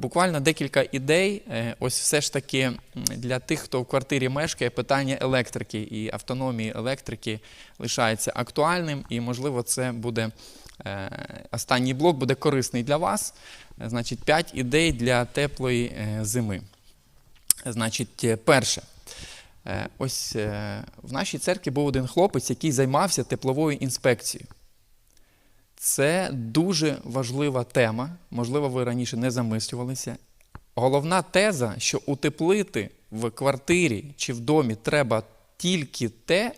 буквально декілька ідей. Е, Ось все ж таки для тих, хто в квартирі мешкає, питання електрики і автономії електрики лишається актуальним, і, можливо, це буде е, останній блок буде корисний для вас. Е, Значить, 5 ідей для теплої зими. Значить, перше. Ось в нашій церкві був один хлопець, який займався тепловою інспекцією. Це дуже важлива тема. Можливо, ви раніше не замислювалися. Головна теза, що утеплити в квартирі чи в домі треба тільки те,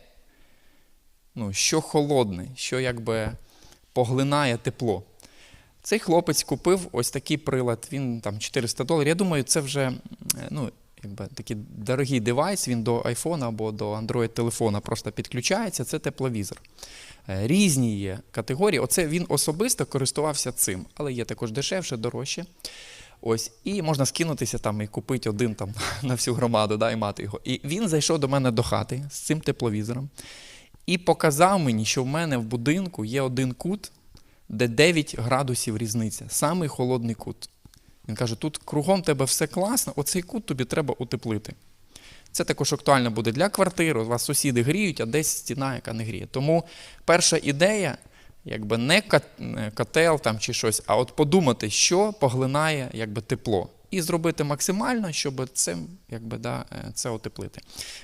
ну, що холодне, що якби поглинає тепло. Цей хлопець купив ось такий прилад, він там 400 доларів. Я думаю, це вже ну, якби, такий дорогий девайс, він до iPhone або до Android телефона просто підключається, це тепловізор. Е, Різні є категорії. Оце він особисто користувався цим, але є також дешевше, дорожче. Ось, і можна скинутися там і купити один там на всю громаду, да, і мати його. І він зайшов до мене до хати з цим тепловізором і показав мені, що в мене в будинку є один кут, де 9 градусів різниця, самий холодний кут. Він каже: тут кругом тебе все класно, оцей кут тобі треба утеплити. Це також актуально буде для квартир. У вас сусіди гріють, а десь стіна, яка не гріє. Тому перша ідея, якби не котел там чи щось, а от подумати, що поглинає якби, тепло. І зробити максимально, щоб це, якби, да, е, це утеплити.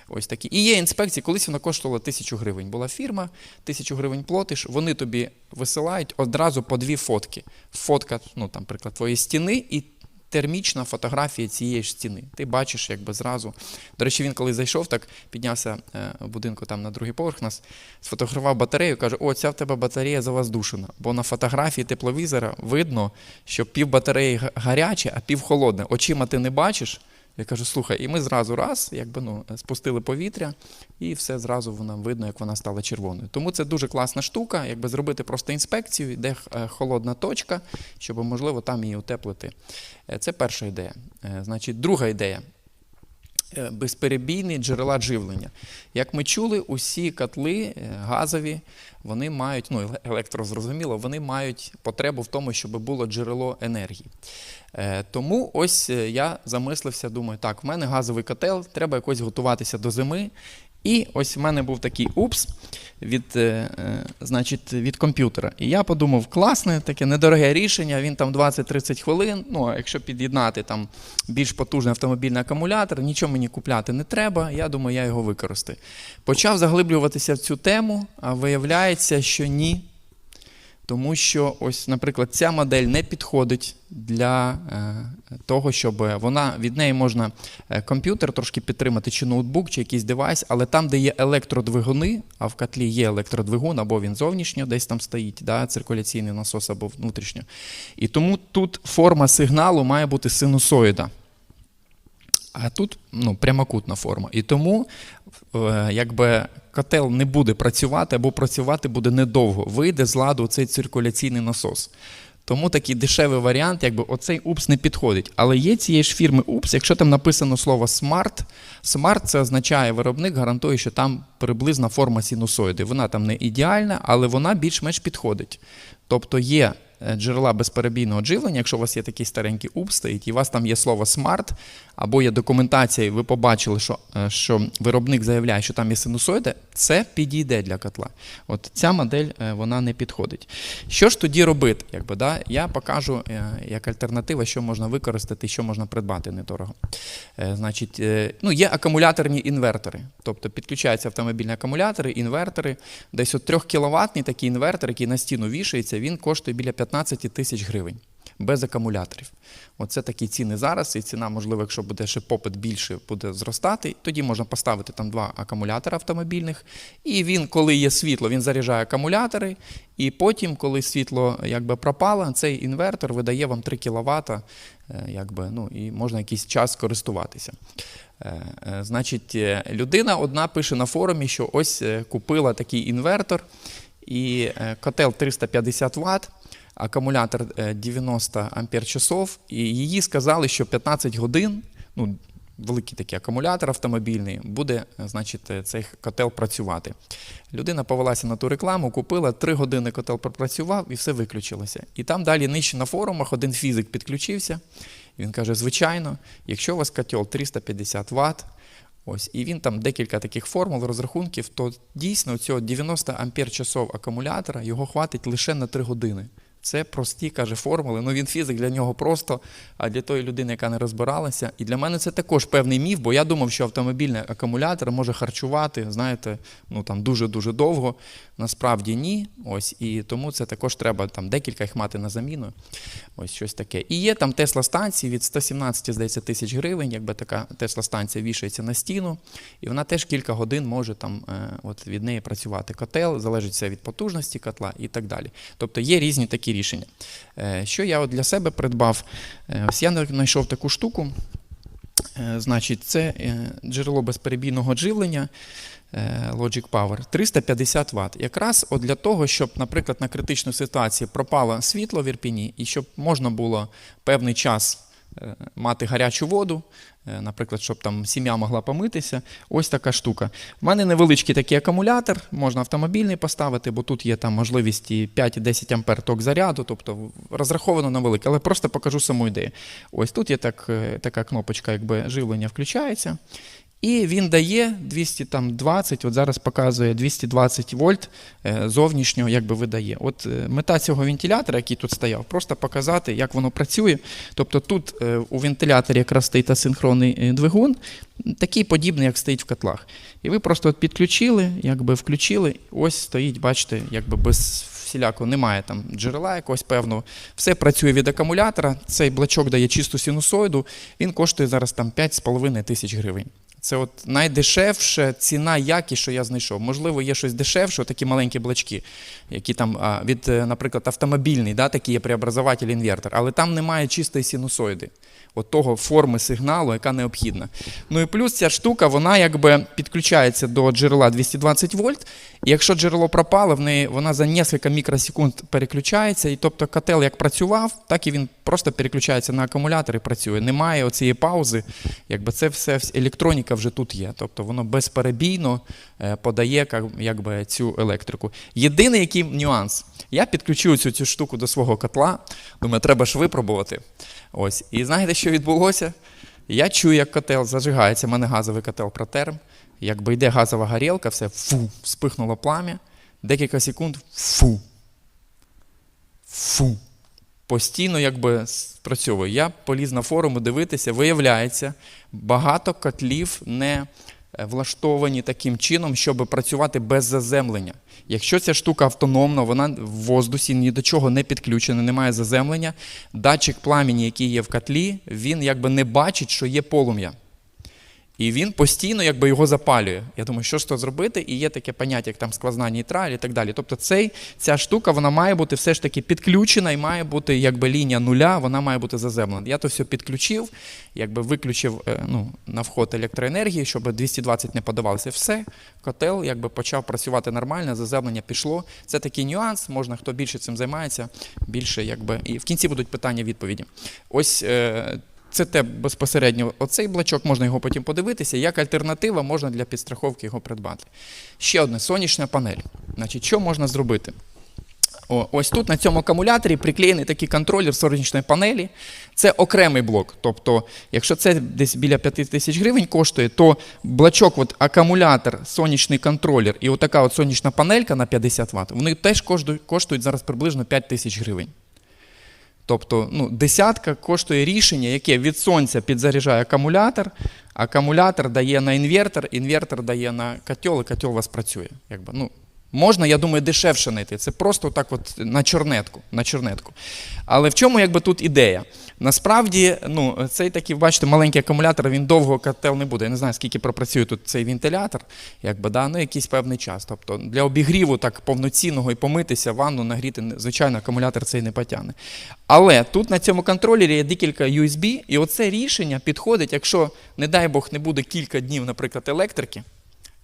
Ось такі. І є інспекції, колись вона коштувала тисячу гривень. Була фірма, тисячу гривень платиш, вони тобі висилають одразу по дві фотки. Фотка, ну там, приклад, твоєї стіни і термічна фотографія цієї ж стіни. Ти бачиш, якби зразу. До речі, він коли зайшов, так піднявся е, в будинку там на другий поверх нас, сфотографував батарею, каже: О, ця в тебе батарея завоздушена. Бо на фотографії тепловізора видно, що пів батареї гаряче, а пів холодне. Очима ти не бачиш. Я кажу, слухай, і ми зразу раз, якби ну, спустили повітря, і все зразу вона видно, як вона стала червоною. Тому це дуже класна штука, якби зробити просто інспекцію, де е, холодна точка, щоб можливо там її утеплити. Е, Це перша ідея. Е, Значить, друга ідея. Е, Безперебійні джерела живлення. Як ми чули, усі котли е, газові, вони мають, ну еле- електро зрозуміло, вони мають потребу в тому, щоб було джерело енергії. Е, Тому ось я замислився, думаю, так, в мене газовий котел, треба якось готуватися до зими. І ось в мене був такий упс від, е, е, значить, від комп'ютера. І я подумав, класне, таке недороге рішення, він там 20-30 хвилин. Ну, а якщо під'єднати там більш потужний автомобільний акумулятор, нічого мені купляти не треба. Я думаю, я його використаю. Почав заглиблюватися в цю тему, а виявляється, що ні. Тому що, ось, наприклад, ця модель не підходить для е, того, щоб вона від неї можна е, комп'ютер трошки підтримати, чи ноутбук, чи якийсь девайс, але там, де є електродвигуни, а в котлі є електродвигун, або він зовнішньо десь там стоїть, да, циркуляційний насос або внутрішньо. І тому тут форма сигналу має бути синусоїда. А тут ну, прямокутна форма. І тому е, якби котел не буде працювати або працювати буде недовго. Вийде з ладу цей циркуляційний насос. Тому такий дешевий варіант, якби оцей УПС не підходить. Але є цієї ж фірми УПС, якщо там написано слово Smart, Smart це означає виробник, гарантує, що там приблизна форма синусоїди. Вона там не ідеальна, але вона більш-менш підходить. Тобто є джерела безперебійного живлення, якщо у вас є такий старенький УП стоїть, і у вас там є слово смарт, або є документація, і ви побачили, що, е, що виробник заявляє, що там є синусоїда, це підійде для котла. От ця модель е, вона не підходить. Що ж тоді робити? Якби, да? Я покажу е, як альтернатива, що можна використати, що можна придбати недорого. Е, Значить, е, ну, є акумуляторні інвертори, тобто підключаються автомобільні акумулятори, інвертори. Десь от 3 кВт такий інвертор, який на стіну вішається, він коштує біля 15 тисяч гривень без акумуляторів. Оце такі ціни зараз, і ціна, можливо, якщо буде ще попит більше, буде зростати. Тоді можна поставити там два акумулятора автомобільних. І він, коли є світло, він заряджає акумулятори. І потім, коли світло якби пропало, цей інвертор видає вам 3 кВт, якби, ну, і можна якийсь час користуватися. Е, е, Значить, е, людина одна пише на форумі, що ось е, купила такий інвертор, і е, котел 350 Вт, акумулятор е, 90 ампер часов, і їй сказали, що 15 годин, ну, великий такий акумулятор автомобільний, буде, е, значить, е, цей котел працювати. Людина повелася на ту рекламу, купила 3 години котел пропрацював і все виключилося. І там далі нижче на форумах один фізик підключився Він каже: звичайно, якщо у вас котел 350 Вт, ось, і він там декілька таких формул, розрахунків, то дійсно цього 90 ампер часов акумулятора його хватить лише на 3 години. Це прості, каже, формули. Ну він фізик для нього просто, а для тої людини, яка не розбиралася. І для мене це також певний міф, бо я думав, що автомобільний акумулятор може харчувати, знаєте, ну там дуже-дуже довго. Насправді ні. Ось, і тому це також треба там декілька їх мати на заміну. Ось щось таке. І є там Тесла станції від 117, здається, тисяч гривень, якби така Тесла станція вішається на стіну, і вона теж кілька годин може там е, от від неї працювати. Котел, залежить все від потужності котла і так далі. Тобто є різні такі рішення. Е, Що я от для себе придбав? Е, Ось я знайшов таку штуку. Е, Значить, це джерело безперебійного живлення Logic Power 350 Вт. Якраз от для того, щоб, наприклад, на критичній ситуації пропало світло в Ірпіні, і щоб можна було певний час мати гарячу воду, е, наприклад, щоб там сім'я могла помитися. Ось така штука. У мене невеличкий такий акумулятор, можна автомобільний поставити, бо тут є там можливість і 5-10 ампер ток заряду, тобто розраховано на велике, але просто покажу саму ідею. Ось тут є так, е, така кнопочка, якби живлення включається. І він дає 220, от зараз показує 220 вольт е, зовнішнього, якби видає. От е, мета цього вентилятора, який тут стояв, просто показати, як воно працює. Тобто тут е, у вентиляторі якраз стоїть асинхронний двигун, такий подібний, як стоїть в котлах. І ви просто от підключили, якби включили, ось стоїть, бачите, якби без всілякого немає там джерела якогось певного. Все працює від акумулятора. Цей блочок дає чисту синусоїду. Він коштує зараз там 5,5 тисяч гривень. Це от найдешевша ціна, якість, що я знайшов. Можливо, є щось дешевше, такі маленькі блочки, які там від, е, наприклад, автомобільний, да, такий є преобразователь інвертор, але там немає чистої синусоїди, от того форми сигналу, яка необхідна. Ну і плюс ця штука, вона якби підключається до джерела 220 вольт. І якщо джерело пропало, в неї вона за кілька мікросекунд переключається. І тобто котел як працював, так і він просто переключається на акумулятор і працює. Немає оцієї паузи. Якби це все електроніка вже тут є. Тобто воно безперебійно е, подає якби, цю електрику. Єдиний який нюанс. Я підключив цю, цю штуку до свого котла. Думаю, треба ж випробувати. Ось. І знаєте, що відбулося? Я чую, як котел зажигається. У мене газовий котел протерм. Якби йде газова горілка, все фу, вспихнуло плам'я. Декілька секунд фу. Фу. Постійно якби спрацьовує. Я поліз на форуми дивитися, виявляється, багато котлів не е, влаштовані таким чином, щоб працювати без заземлення. Якщо ця штука автономна, вона в воздусі ні до чого не підключена, немає заземлення, датчик пламені, який є в котлі, він якби не бачить, що є полум'я. І він постійно якби його запалює. Я думаю, що ж то зробити? І є таке поняття, як там сквозна нейтраль і так далі. Тобто цей, ця штука вона має бути все ж таки підключена і має бути якби лінія нуля, вона має бути заземлена. Я то все підключив, якби виключив е, ну, на вход електроенергії, щоб 220 не подавалося. Все, котел якби почав працювати нормально, заземлення пішло. Це такий нюанс. Можна, хто більше цим займається, більше якби. І в кінці будуть питання-відповіді. Ось. Це те безпосередньо оцей блочок, можна його потім подивитися. Як альтернатива можна для підстраховки його придбати. Ще одне сонячна панель. Значить, що можна зробити? О, ось тут на цьому акумуляторі приклеєний такий контролер сонячної панелі. Це окремий блок. Тобто, якщо це десь біля 5 тисяч гривень коштує, то блочок, от, акумулятор, сонячний контролер і отака от сонячна панелька на 50 Вт, вони теж коштують зараз приблизно 5 тисяч гривень. Тобто ну, десятка коштує рішення, яке від сонця підзаряджає акумулятор, акумулятор дає на інвертор, інвертор дає на котел, і котел у вас працює. Якби, ну, можна, я думаю, дешевше знайти. Це просто так от на чорнетку. На чорнетку. Але в чому якби, тут ідея? Насправді, ну, цей такий, бачите, маленький акумулятор, він довго котел не буде. Я не знаю, скільки пропрацює тут цей вентилятор, якби, да, ну, якийсь певний час. Тобто для обігріву так повноцінного і помитися, ванну нагріти, звичайно, акумулятор цей не потягне. Але тут на цьому контролері є декілька USB, і оце рішення підходить, якщо, не дай Бог, не буде кілька днів, наприклад, електрики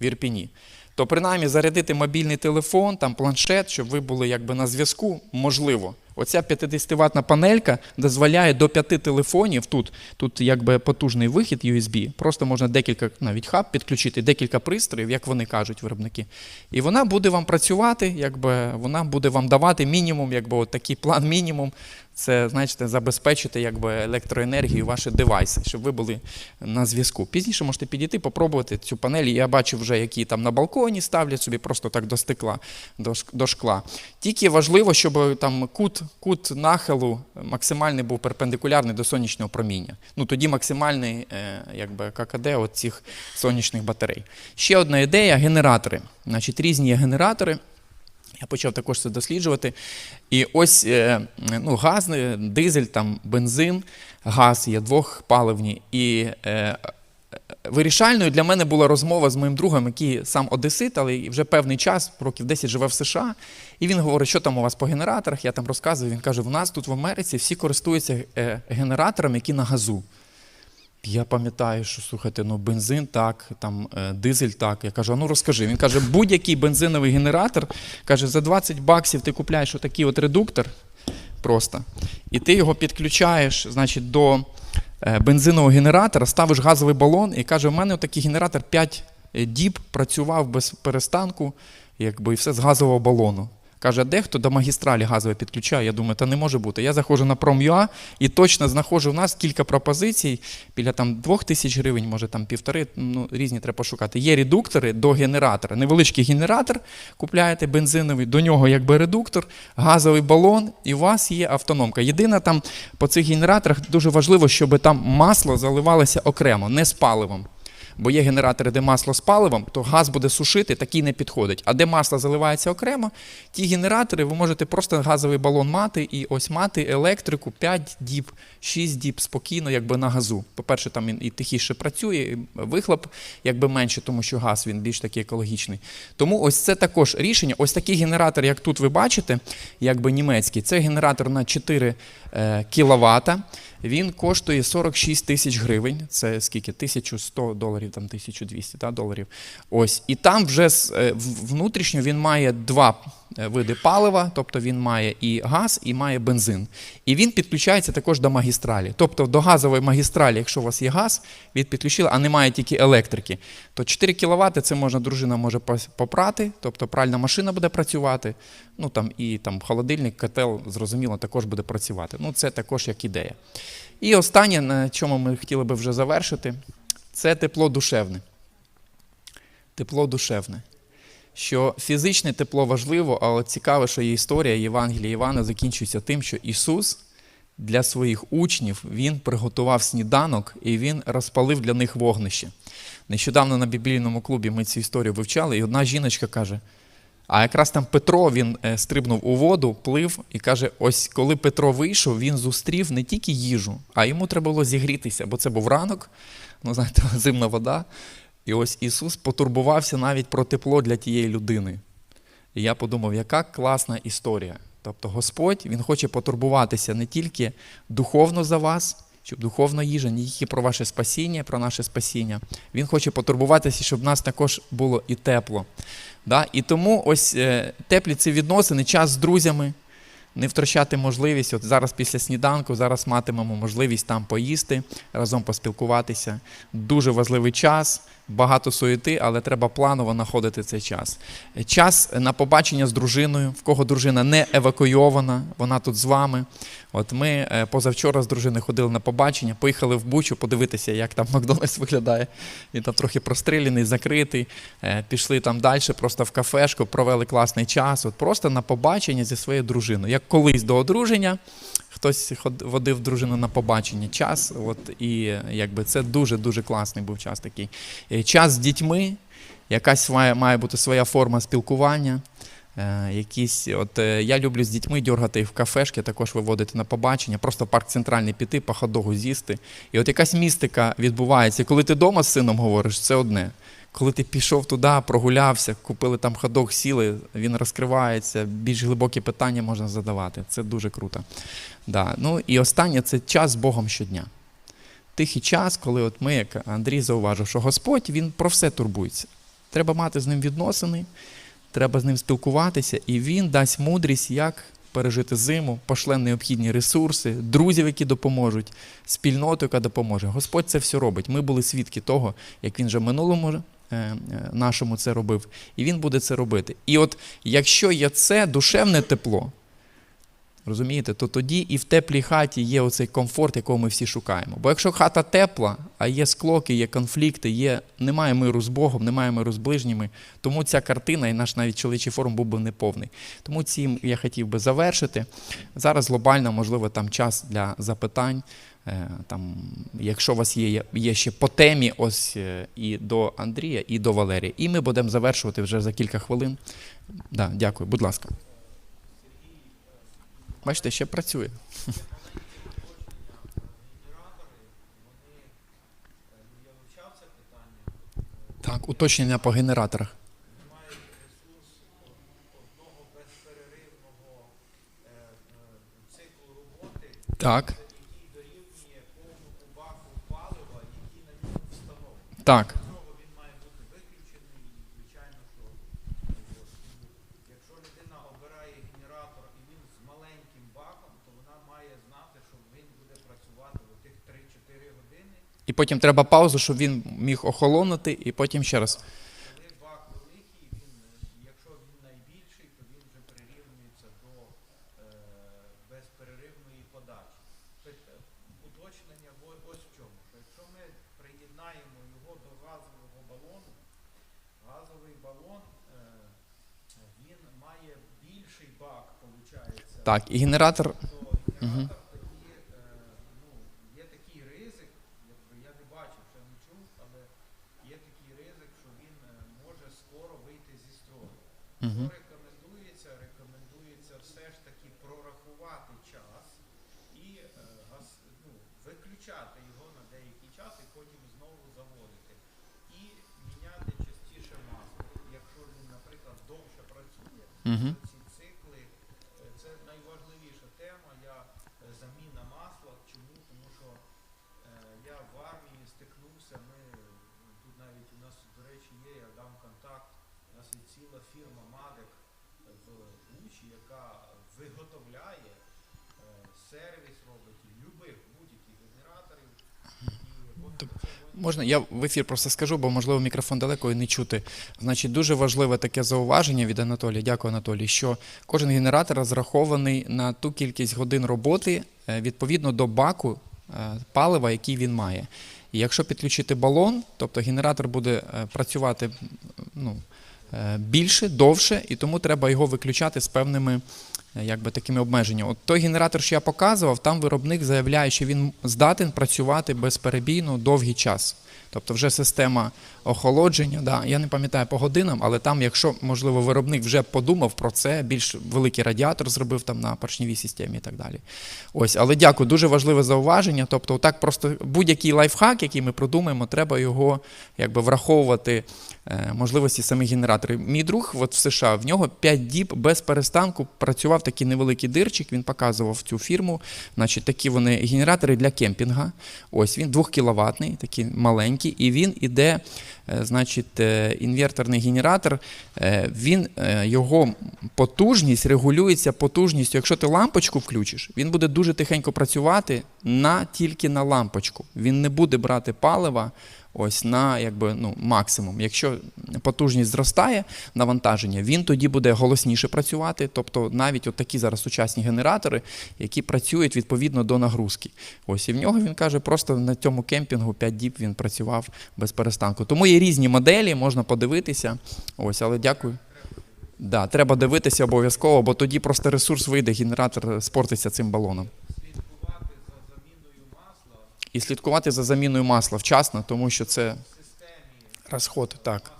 в Ірпіні, то принаймні зарядити мобільний телефон, там планшет, щоб ви були якби на зв'язку, можливо. Оця 50-ваттна панелька дозволяє до п'яти телефонів. Тут, тут якби потужний вихід USB. Просто можна декілька, навіть хаб підключити, декілька пристроїв, як вони кажуть, виробники. І вона буде вам працювати, якби вона буде вам давати мінімум, якби от такий план мінімум. Це, знаєте, забезпечити якби, електроенергію ваші девайси, щоб ви були на зв'язку. Пізніше можете підійти, попробувати цю панель. Я бачу вже, які там на балконі ставлять собі просто так до стекла, до, до шкла. Тільки важливо, щоб там кут, кут нахилу максимальний був перпендикулярний до сонячного проміння. Ну тоді максимальний е, якби, ККД цих сонячних батарей. Ще одна ідея генератори. Значить, різні є генератори. Я почав також це досліджувати. І ось е, ну, газ, дизель, там, бензин, газ є двохпаливні. І е, вирішальною для мене була розмова з моїм другом, який сам одесит, але вже певний час, років 10 живе в США. І він говорить, що там у вас по генераторах. Я там розказую. Він каже: в нас тут в Америці всі користуються е, генераторами, які на газу. Я пам'ятаю, що слухайте, ну бензин так, там е, дизель так. Я кажу, ну розкажи. Він каже, будь-який бензиновий генератор, каже, за 20 баксів ти купляєш отакий от редуктор просто, і ти його підключаєш, значить, до бензинового генератора, ставиш газовий балон і каже, у мене такий генератор 5 діб працював без перестанку, якби і все з газового балону. Каже, дехто до магістралі газової підключає. Я думаю, та не може бути. Я заходжу на Prom.ua і точно знаходжу в нас кілька пропозицій біля там двох тисяч гривень, може там півтори, ну різні треба пошукати. Є редуктори до генератора. Невеличкий генератор купляєте бензиновий, до нього якби редуктор, газовий балон, і у вас є автономка. Єдине там по цих генераторах дуже важливо, щоб там масло заливалося окремо, не з паливом. Бо є генератори, де масло з паливом, то газ буде сушити, такий не підходить. А де масло заливається окремо, ті генератори ви можете просто газовий балон мати і ось мати електрику 5 діб, 6 діб спокійно, якби на газу. По-перше, там і тихіше працює, і вихлоп якби менше, тому що газ він більш такий екологічний. Тому ось це також рішення. Ось такий генератор, як тут ви бачите, якби німецький, це генератор на 4 е, кВт. Він коштує 46 тисяч гривень. Це скільки? 1100 доларів, там 1200 та, доларів. Ось. І там вже е, внутрішньо він має два е, види палива, тобто він має і газ, і має бензин. І він підключається також до магістралі. Тобто до газової магістралі, якщо у вас є газ, він підключили, а немає тільки електрики, то 4 кВт це можна, дружина може попрати, тобто пральна машина буде працювати. Ну там і там холодильник, котел, зрозуміло, також буде працювати. Ну, це також як ідея. І останнє, на чому ми хотіли би вже завершити, це тепло душевне. Тепло душевне. Що фізичне тепло важливо, але цікаво, що є історія Євангелія Івана закінчується тим, що Ісус для своїх учнів Він приготував сніданок і Він розпалив для них вогнище. Нещодавно на біблійному клубі ми цю історію вивчали, і одна жіночка каже: а якраз там Петро він е, стрибнув у воду, плив і каже: ось коли Петро вийшов, він зустрів не тільки їжу, а йому треба було зігрітися, бо це був ранок, ну знаєте, зимна вода. І ось Ісус потурбувався навіть про тепло для тієї людини. І я подумав, яка класна історія. Тобто Господь Він хоче потурбуватися не тільки духовно за вас, щоб духовна їжа, не тільки про ваше спасіння, про наше спасіння. Він хоче потурбуватися, щоб в нас також було і тепло. Да? І тому ось е, теплі ці відносини, час з друзями, не втрачати можливість. От зараз після сніданку, зараз матимемо можливість там поїсти, разом поспілкуватися. Дуже важливий час, багато суєти, але треба планово знаходити цей час. Час на побачення з дружиною, в кого дружина не евакуйована, вона тут з вами. От ми е, позавчора з дружиною ходили на побачення, поїхали в Бучу подивитися, як там Макдональдс виглядає. Він там трохи простріляний, закритий. Е, Пішли там далі, просто в кафешку, провели класний час. От просто на побачення зі своєю дружиною. Як колись до одруження, хтось водив дружину на побачення. Час, от і якби це дуже дуже класний був час такий. Е, Час з дітьми, якась має, має бути своя форма спілкування. Е, якісь, от е, я люблю з дітьми дергати їх в кафешки, також виводити на побачення, просто парк центральний піти, по ходогу з'їсти. І от якась містика відбувається. Коли ти вдома з сином говориш, це одне. Коли ти пішов туди, прогулявся, купили там ходок, сіли, він розкривається, більш глибокі питання можна задавати. Це дуже круто. Да. Ну і останнє це час з Богом щодня. Тихий час, коли от ми, як Андрій зауважив, що Господь він про все турбується. Треба мати з ним відносини, треба з ним спілкуватися, і він дасть мудрість, як пережити зиму, пошле необхідні ресурси, друзів, які допоможуть, спільноту, яка допоможе. Господь це все робить. Ми були свідки того, як він вже в минулому нашому це робив, і він буде це робити. І от якщо є це душевне тепло, Розумієте, то тоді і в теплій хаті є оцей комфорт, якого ми всі шукаємо. Бо якщо хата тепла, а є склоки, є конфлікти, є, немає миру з Богом, немає миру з ближніми, тому ця картина і наш навіть чоловічий форум був би неповний. Тому цим я хотів би завершити. Зараз глобально, можливо, там час для запитань. Е, Там, якщо у вас є, є ще по темі, ось е, і до Андрія, і до Валерія. І ми будемо завершувати вже за кілька хвилин. Да, дякую, будь ласка. Бачите, ще працює. Так, уточнення по генераторах. Так. Так. Якщо людина обирає генератор маленьким баком, то вона має знати, що він буде працювати у тих 3-4 години. І потім треба паузу, щоб він міг охолонути, і потім ще раз. Коли бак великий, він, е, якщо він найбільший, то він вже прирівнюється до е, безперервної подачі. Тобто, уточнення во- ось в чому. Що якщо ми приєднаємо його до газового балону, газовий балон е, він має більший бак, виходить. Так, і генератор. ну, є такий ризик, якби я не бачив, ще не чув, але є такий ризик, що він може скоро вийти зі строю. Рекомендується? Рекомендується все ж таки прорахувати час і е, ну, виключати його на деякий час і потім знову заводити. І міняти частіше масло. Якщо він, наприклад, довше працює, Мгм. ці цикли е, це найважливіша тема. Я е, заміна масла. Чому? Тому що е, я в армії стикнувся. Ми тут навіть у нас, до речі, є, я дам контакт. У нас є ціла фірма Мадек в Бучі, яка виготовляє е, сервіс робить любих будь-яких генераторів. Можна, я в ефір просто скажу, бо можливо мікрофон далеко і не чути. Значить, дуже важливе таке зауваження від Анатолія. Дякую, Анатолій. Що кожен генератор розрахований на ту кількість годин роботи е, відповідно до баку е, палива, який він має. І якщо підключити балон, тобто генератор буде е, працювати ну, е, більше, довше, і тому треба його виключати з певними е, якби, такими обмеженнями. От той генератор, що я показував, там виробник заявляє, що він здатен працювати безперебійно довгий час. Тобто вже система охолодження, да, я не пам'ятаю по годинам, але там, якщо, можливо, виробник вже подумав про це, більш великий радіатор зробив там на поршневій системі і так далі. Ось, але дякую, дуже важливе зауваження. Тобто, так просто будь-який лайфхак, який ми продумаємо, треба його якби враховувати е, можливості самих генераторів. Мій друг, от в США, в нього 5 діб без перестанку працював такий невеликий дирчик. Він показував цю фірму. Значить, такі вони генератори для кемпінга. Ось він 2 кіловатний, такий маленький, і він іде. е, Значить, е, інверторний генератор, е, він його потужність регулюється потужністю. Якщо ти лампочку включиш, він буде дуже тихенько працювати на тільки на лампочку. Він не буде брати палива ось на якби, ну, максимум. Якщо потужність зростає, навантаження, він тоді буде голосніше працювати. Тобто навіть от такі зараз сучасні генератори, які працюють відповідно до нагрузки. Ось і в нього він каже, просто на цьому кемпінгу 5 діб він працював без перестанку. Тому є різні моделі, можна подивитися. Ось, але дякую. Да, треба дивитися обов'язково, бо тоді просто ресурс вийде, генератор спортиться цим балоном. слідкувати за заміною масла І слідкувати за заміною масла вчасно, тому що це розход. Так.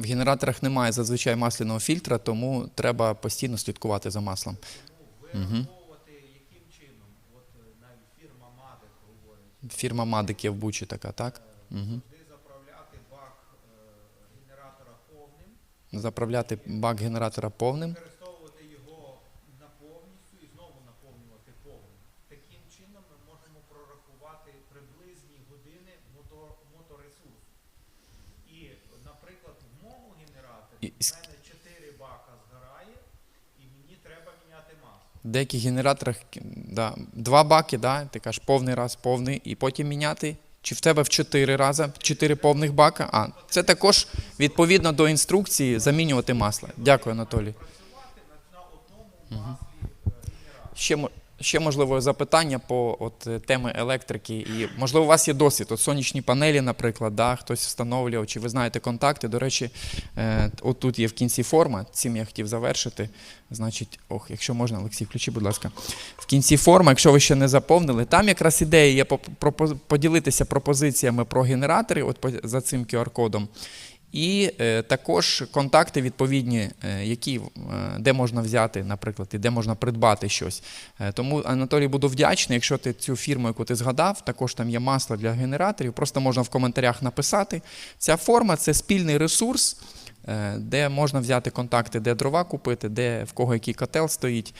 в генераторах немає зазвичай масляного фільтра, тому треба постійно слідкувати за маслом. навіть фірма говорить, Фірма Мадик є в Бучі така, так? Угу. заправляти бак генератора повним. Використовувати його на і знову наповнювати повним. Таким чином ми можемо прорахувати приблизні години мотор. І, наприклад, в моєму генераторі в мене 4 бака згорає, і мені треба міняти масло. Деяких генераторах да, два баки, да, ти кажеш повний раз, повний, і потім міняти, чи в тебе в чотири рази, чотири повних бака? А, це також відповідно до інструкції замінювати масло. Дякую, Анатолій. Е. Ще, ще можливо запитання по от, е, теми електрики. І можливо, у вас є досвід. От сонячні панелі, наприклад, да, хтось встановлював, чи ви знаєте контакти. До речі, е, от тут є в кінці форма. Цим я хотів завершити. Значить, ох, якщо можна, Олексій, включи, будь ласка. В кінці форма, якщо ви ще не заповнили, там якраз ідея є поділитися пропозиціями про генератори, от за цим QR-кодом. І е, також контакти відповідні, е, які, е, де можна взяти, наприклад, і де можна придбати щось. Тому, Анатолій, буду вдячний, якщо ти цю фірму, яку ти згадав, також там є масло для генераторів, просто можна в коментарях написати. Ця форма це спільний ресурс, де можна взяти контакти, де дрова купити, де в кого який котел стоїть,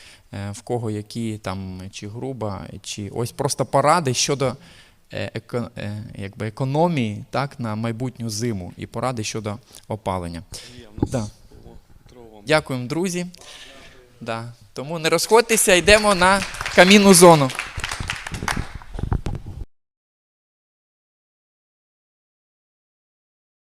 в кого які там чи груба, чи ось просто поради щодо еко, е, якби економії так, на майбутню зиму і поради щодо опалення. Да. Дякуємо, друзі. Да. Тому не розходьтеся, йдемо на камінну зону.